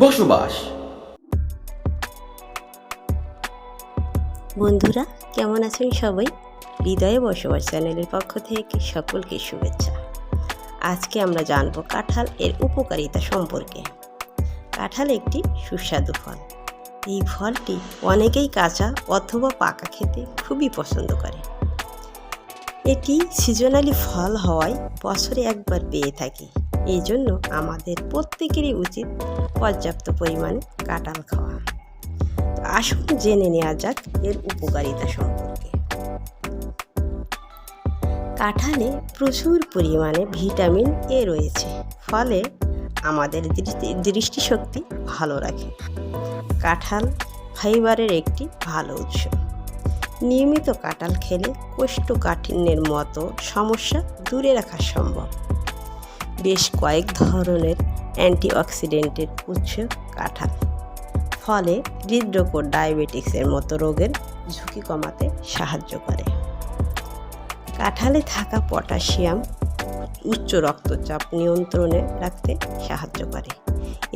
বসবাস। বন্ধুরা, কেমন আছেন সবাই? হৃদয়ে বসবাস চ্যানেলের পক্ষ থেকে সকলকে শুভেচ্ছা। আজকে আমরা জানব কাঁঠাল এর উপকারিতা সম্পর্কে। কাঁঠাল একটি সুস্বাদু ফল। এই ফলটি অনেকেই কাঁচা অথবা পাকা খেতে খুবই পছন্দ করে। এটি সিজনালি ফল হওয়ায় বছরে একবার পেয়ে থাকি। এই জন্য আমাদের প্রত্যেকেরই উচিত পর্যাপ্ত পরিমাণে কাঁঠাল খাওয়া। আসুন জেনে নেওয়া যাক এর উপকারিতা সম্পর্কে। কাঁঠালে প্রচুর পরিমাণে ভিটামিন এ রয়েছে, ফলে আমাদের দৃষ্টি- দৃষ্টিশক্তি ভালো রাখে। কাঁঠাল ফাইবারের একটি ভালো উৎস। নিয়মিত কাঁঠাল খেলে কোষ্ঠকাঠিন্যের মতো সমস্যা দূরে রাখা সম্ভব। বেশ কয়েক ধরনের অ্যান্টিঅক্সিডেন্টের উৎস কাঁঠাল। ফলে হৃদরোগ ও ডায়াবেটিক্সের মতো রোগের ঝুঁকি কমাতে সাহায্য করে। কাঁঠালে থাকা পটাশিয়াম উচ্চ রক্তচাপ নিয়ন্ত্রণে রাখতে সাহায্য করে।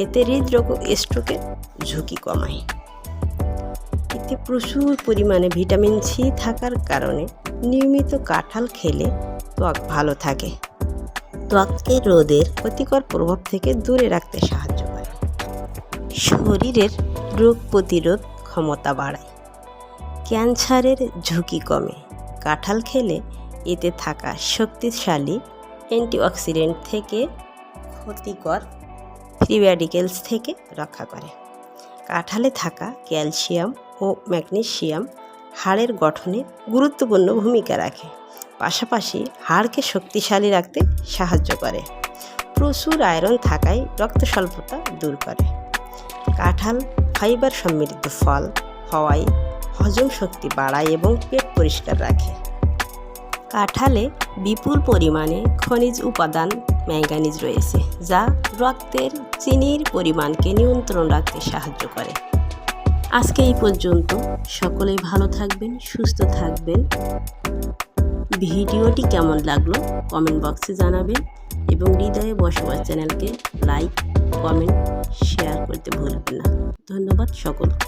এতে হৃদরোগ ও স্ট্রোকের ঝুঁকি কমায়। এতে প্রচুর পরিমাণে ভিটামিন সি থাকার কারণে নিয়মিত কাঁঠাল খেলে ত্বক ভালো থাকে। ত্বককে রোদের ক্ষতিকর প্রভাব থেকে দূরে রাখতে সাহায্য করে। শরীরের রোগ প্রতিরোধ ক্ষমতা বাড়ায়। ক্যান্সারের ঝুঁকি কমে। কাঁঠাল খেলে এতে থাকা শক্তিশালী অ্যান্টিঅক্সিডেন্ট থেকে ক্ষতিকর ফ্রি র্যাডিক্যালস থেকে রক্ষা করে। কাঁঠালে থাকা ক্যালসিয়াম ও ম্যাগনেসিয়াম হাড়ের গঠনে গুরুত্বপূর্ণ ভূমিকা রাখে। পাশাপাশি হাড়কে শক্তিশালী রাখতে সাহায্য করে। প্রচুর আয়রন থাকায় রক্ত স্বল্পতা দূর করে। কাঁঠাল, ফাইবার সমৃদ্ধ ফল, হওয়ায় হজম শক্তি বাড়ায় এবং পেট পরিষ্কার রাখে। কাঁঠালে বিপুল পরিমাণে খনিজ উপাদান ম্যাঙ্গানিজ রয়েছে, যা রক্তের চিনির পরিমাণকে নিয়ন্ত্রণ রাখতে সাহায্য করে। আজকে এই পর্যন্ত। সকলেই ভালো থাকবেন, সুস্থ থাকবেন। ভিডিওটি কেমন লাগল কমেন্ট বক্সে জানাবেন এবং হৃদয়ে বসবাস চ্যানেলকে লাইক, কমেন্ট, শেয়ার করতে ভুলবেন না। ধন্যবাদ সকলকে।